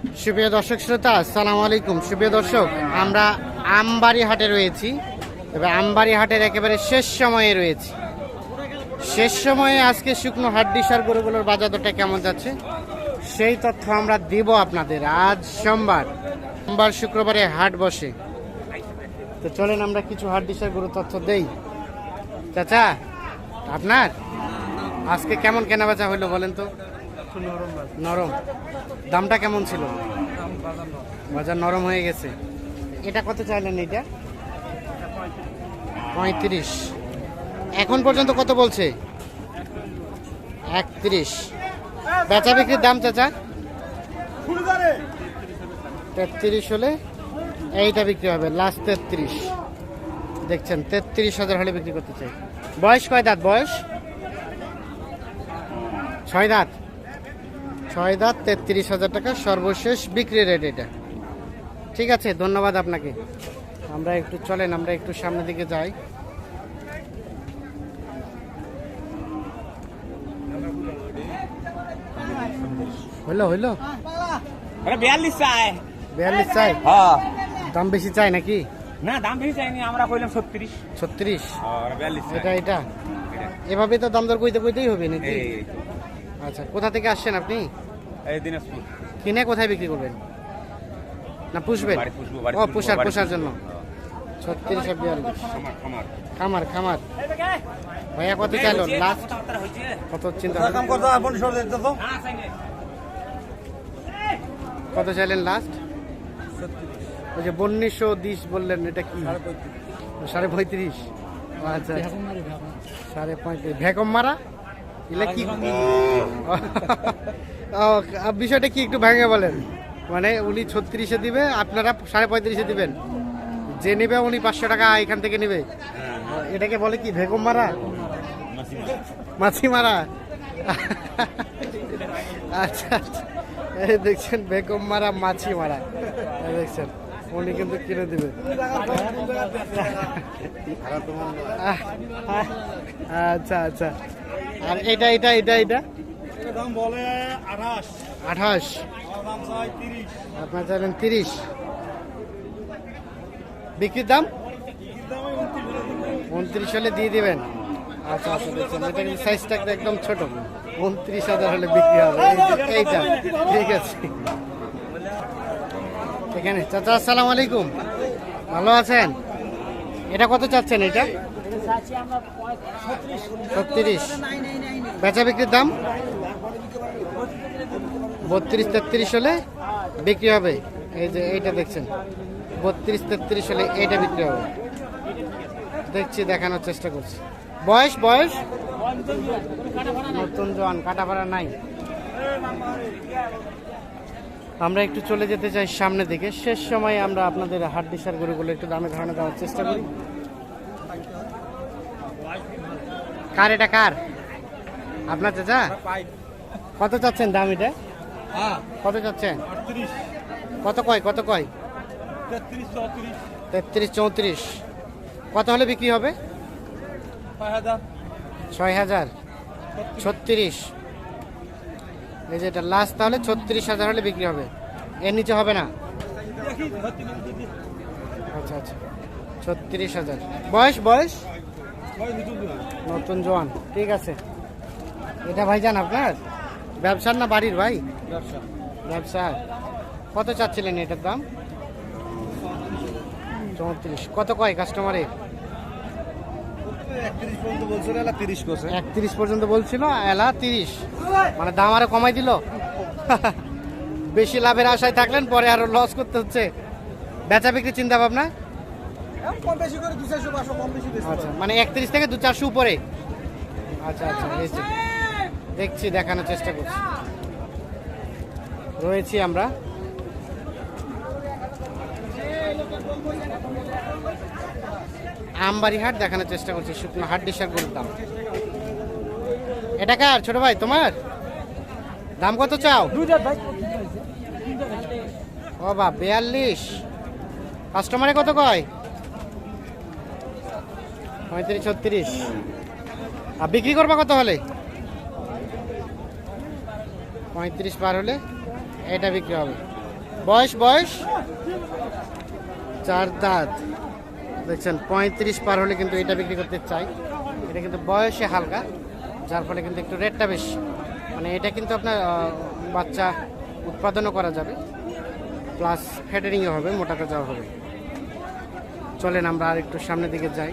সুপ্রিয় দর্শক শ্রোতা, আসসালামু আলাইকুম। সুপ্রিয় দর্শক, আমরা আমবাড়ি হাটে রয়েছি। তবে আমবাড়ি হাটের একেবারে শেষ সময়ে রয়েছি। শেষ সময়ে আজকে শুকনো হাড্ডি সার গরুগুলোর বাজার দরটা কেমন যাচ্ছে? সেই তথ্য আমরা দিব আপনাদের। আজ সোমবার। সোমবার শুক্রবারে হাট বসে। তো চলেন আমরা কিছু হাড্ডি সার গরুর তথ্য দেই। চাচা, আপনার? আজকে কেমন কেনা বেচা হইল বলেন তো? নরম দামটা কেমন ছিল? বাজার নরম হয়ে গেছে। এটা কত চাইলেন এটা পঁয়ত্রিশ। এখন পর্যন্ত কত বলছে? একত্রিশ। বেচা বিক্রির দাম চাচা? তেত্রিশ হলে এইটা বিক্রি হবে লাস্ট তেত্রিশ। দেখছেন তেত্রিশ হাজার হলে বিক্রি করতে চাই। বয়স কয় দাঁত? বয়স? ছয় দাঁত। ছয় দাঁত তেত্রিশ হাজার টাকা সর্বশেষ বিক্রি রেট এটা। ঠিক আছে ধন্যবাদ আপনাকে। আমরা একটু চলেন আমরা একটু সামনের দিকে যাই। হইল হইল? বিয়াল্লিশ চাই। বিয়াল্লিশ চাই? হ্যাঁ। দাম বেশি চাই নাকি? না দাম বেশি চাইনি আমরা কইলাম ছত্রিশ। ছত্রিশ? বিয়াল্লিশ এটা এটা। এভাবে তো দাম দর কইতে কইতেই হবে নাকি? আচ্ছা কোথা থেকে আসছেন আপনি? এই দিনাজপুর। কিনে কোথায় বিক্রি করবেন? না পুষবেন? ও পুষার পুষার জন্য। ছত্রিশ খামার খামার। খামার খামার। ভাইয়া কত চাইলো? লাস্ট কত চিন্তা কাম করতে আপন সর দিতে তো। কত চাইলেন লাস্ট ওই যে দিস বললেন এটা কি? সাড়ে পঁয়ত্রিশ। ও আচ্ছা সাড়ে পঁয়ত্রিশ। ভ্যাকম মারা? এগুলা কি ও, বিষয়টা কি একটু ভেঙে বলেন? মানে উনি ছত্রিশে দিবে আপনারা সাড়ে পঁয়ত্রিশে দিবেন। যে নেবে উনি পাঁচশো টাকা এখান থেকে নেবে। এটাকে বলে কি ভেকম মারা? মাছি মারা। আচ্ছা আচ্ছা। এই দেখছেন বেগম মারা মাছি মারা। দেখছেন উনি কিন্তু কিনে দিবে। আচ্ছা আচ্ছা। আর এটা এটা এটা এটা দাম বলে আঠাশ। আঠাশ। আপনার চাইলেন তিরিশ। বিক্রির দাম? উনত্রিশ হলে দিয়ে দিবেন। আচ্ছা আচ্ছা দেখছেন এটা সাইজটা একদম ছোট। উনত্রিশ হাজার হলে বিক্রি হবে। এইটা। ঠিক আছে। এখানে চাচা আসসালামু আলাইকুম। ভালো আছেন? এটা কত চাচ্ছেন এটা? ছত্রিশ। বেচা বিক্রির দাম? বত্রিশ তেত্রিশ হলে বিক্রি হবে। এই যে এইটা দেখছেন। বত্রিশ তেত্রিশ হলে এইটা বিক্রি হবে। দেখছি, দেখানোর চেষ্টা করছি। বয়স বয়স? নতুন জোয়ান কাটাপাড়া নাই। আমরা একটু চলে যেতে চাই সামনে দিকে। শেষ সময়ে আমরা আপনাদের দিশার গরুগুলো একটু দামে ধারণা দেওয়ার চেষ্টা করি। কার এটা কার? আপনার চাচা? কত চাচ্ছেন দাম এটা? হ্যাঁ। কত চাচ্ছেন? কত কয় কত কয়? তেত্রিশ চৌত্রিশ। কত হলে বিক্রি হবে? ছয় হাজার। ছত্রিশ। এই যে এটা লাস্ট তাহলে ছত্রিশ হাজার হলে বিক্রি হবে। এর নিচে হবে না? আচ্ছা আচ্ছা। ছত্রিশ হাজার। বয়স বয়স? নতুন জোয়ান ঠিক আছে। এটা ভাইজান আপনার? ব্যবসার না বাড়ির ভাই? ব্যবসা। ব্যবসা। কত চাচ্ছিলেন এটার দাম? চৌত্রিশ। কত কয় কাস্টমারে একত্রিশ পর্যন্ত বলছিল এলা তিরিশ মানে দাম আরও কমাই দিল। বেশি লাভের আশায় থাকলেন পরে আরও লস করতে হচ্ছে। বেচা বিক্রি চিন্তা ভাবনা কম বেশি করে দু চারশো পাঁচশো কম বেশি বেশি আচ্ছা মানে একত্রিশ থেকে দু চারশো উপরে? আচ্ছা আচ্ছা এই দেখছি দেখানোর চেষ্টা করছি। রয়েছি আমরা। আমবাড়ি হাট দেখানোর চেষ্টা করছি শুকনো হাট ডিসার গরুর দাম। এটা কার ছোট ভাই তোমার? দাম কত চাও? ও বা বিয়াল্লিশ। কাস্টমারে কত কয়? পঁয়ত্রিশ, ছত্রিশ। আর বিক্রি করবা কত হলে? পঁয়ত্রিশ পার হলে এটা বিক্রি হবে। বয়স বয়স? চার দাঁত। দেখছেন, পঁয়ত্রিশ পার হলে কিন্তু এটা বিক্রি করতে চাই। এটা কিন্তু বয়সে হালকা, যার ফলে কিন্তু একটু রেটটা বেশি। মানে এটা কিন্তু আপনার বাচ্চা উৎপাদনও করা যাবে। প্লাস ফ্যাটারিংও হবে, মোটা যাওয়া হবে। চলেন আমরা আর একটু সামনের দিকে যাই।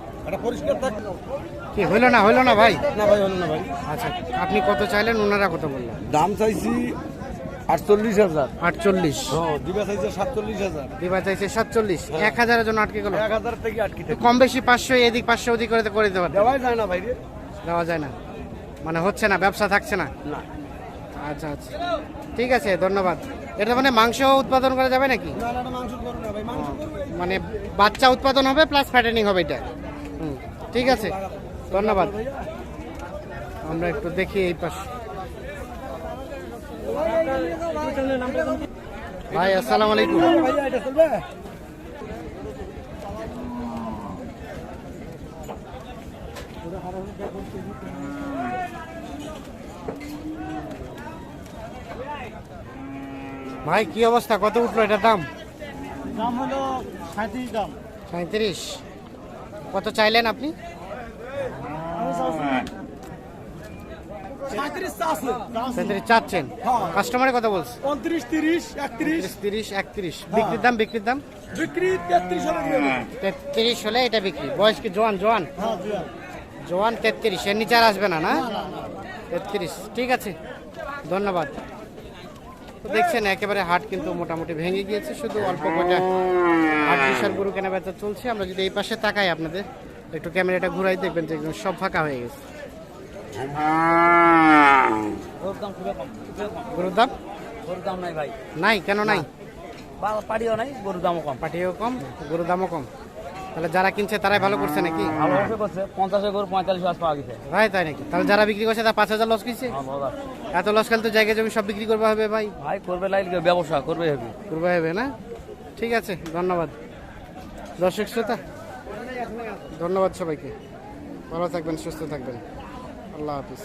কি হইল না হইল না ভাই? না ভাই না ভাই। আচ্ছা আপনি কত চাইলেন ওনারা কত বললেন? দাম চাইছি আটচল্লিশ হাজার। আটচল্লিশ। হ্যাঁ দিবা চাইছে সাতচল্লিশ হাজার। দিবা চাইছে সাতচল্লিশ। এক হাজারের জন্য আটকে গেল? এক হাজার থেকে আটকি কম বেশি পাঁচশো এদিক পাঁচশো ওদিক করে করে দিতে দেওয়াই যায় না ভাই দেওয়া যায় না। মানে হচ্ছে না ব্যবসা থাকছে না? না। আচ্ছা আচ্ছা। ঠিক আছে ধন্যবাদ। এটা মানে মাংস উৎপাদন করা যাবে নাকি? না না মাংস করব না ভাই। মাংস করব। মানে বাচ্চা উৎপাদন হবে প্লাস ফ্যাটেনিং হবে এটা? ঠিক আছে ধন্যবাদ। আমরা একটু দেখি এই পাশে। ভাই আসসালামু আলাইকুম। ভাই কি অবস্থা? কত উঠল এটার দাম? দাম হলো সাঁত্রিশ দাম। সাঁত্রিশ। কত চাইলেন আপনি? চাচ্ছেন। হ্যাঁ। কাস্টমারে কথা বলছে। উনত্রিশ তিরিশ একত্রিশ। তিরিশ তিরিশ একত্রিশ। বিক্রির দাম বিক্রির দাম? বিক্রি তেত্রিশ হলে তেত্রিশ হলে এটা বিক্রি। বয়স কি জোয়ান? জোয়ান? হ্যাঁ জোয়ান তেত্রিশ। এর নিচে আর আসবে না না? তেত্রিশ। ঠিক আছে। ধন্যবাদ। তো দেখছেন একেবারে হাট কিন্তু মোটামুটি ভেঙে গিয়েছে। শুধু অল্প কটা হাট বিশাল গরু কেনা বেচা চলছে। আমরা যদি এই পাশে তাকাই আপনাদের একটু ক্যামেরাটা ঘুরাই দেখবেন যে একদম সব ফাঁকা হয়ে গেছে। গরুর দাম গরুর দাম? নাই ভাই। নাই কেন নাই? পাড়িও নাই গরুর দামও কম। পাটিও কম গরুর দামও কম। তাহলে যারা কিনছে তারাই ভালো করছে নাকি? ভালো ব্যবসা করছে। পঞ্চাশে গরু পঁয়তাল্লিশ হাজার পাওয়া গেছে। ভাই তাই নাকি? তাহলে যারা বিক্রি করছে তারা পাঁচ হাজার লস কিনছে? এত লস খেলে তো জায়গা জমি সব বিক্রি করবে হবে ভাই। ভাই করবে লাইল ব্যবসা করবে হবে। করবে হবে না? ঠিক আছে ধন্যবাদ। দর্শক শ্রোতা ধন্যবাদ সবাইকে। ভালো থাকবেন সুস্থ থাকবেন। আল্লাহ হাফিজ।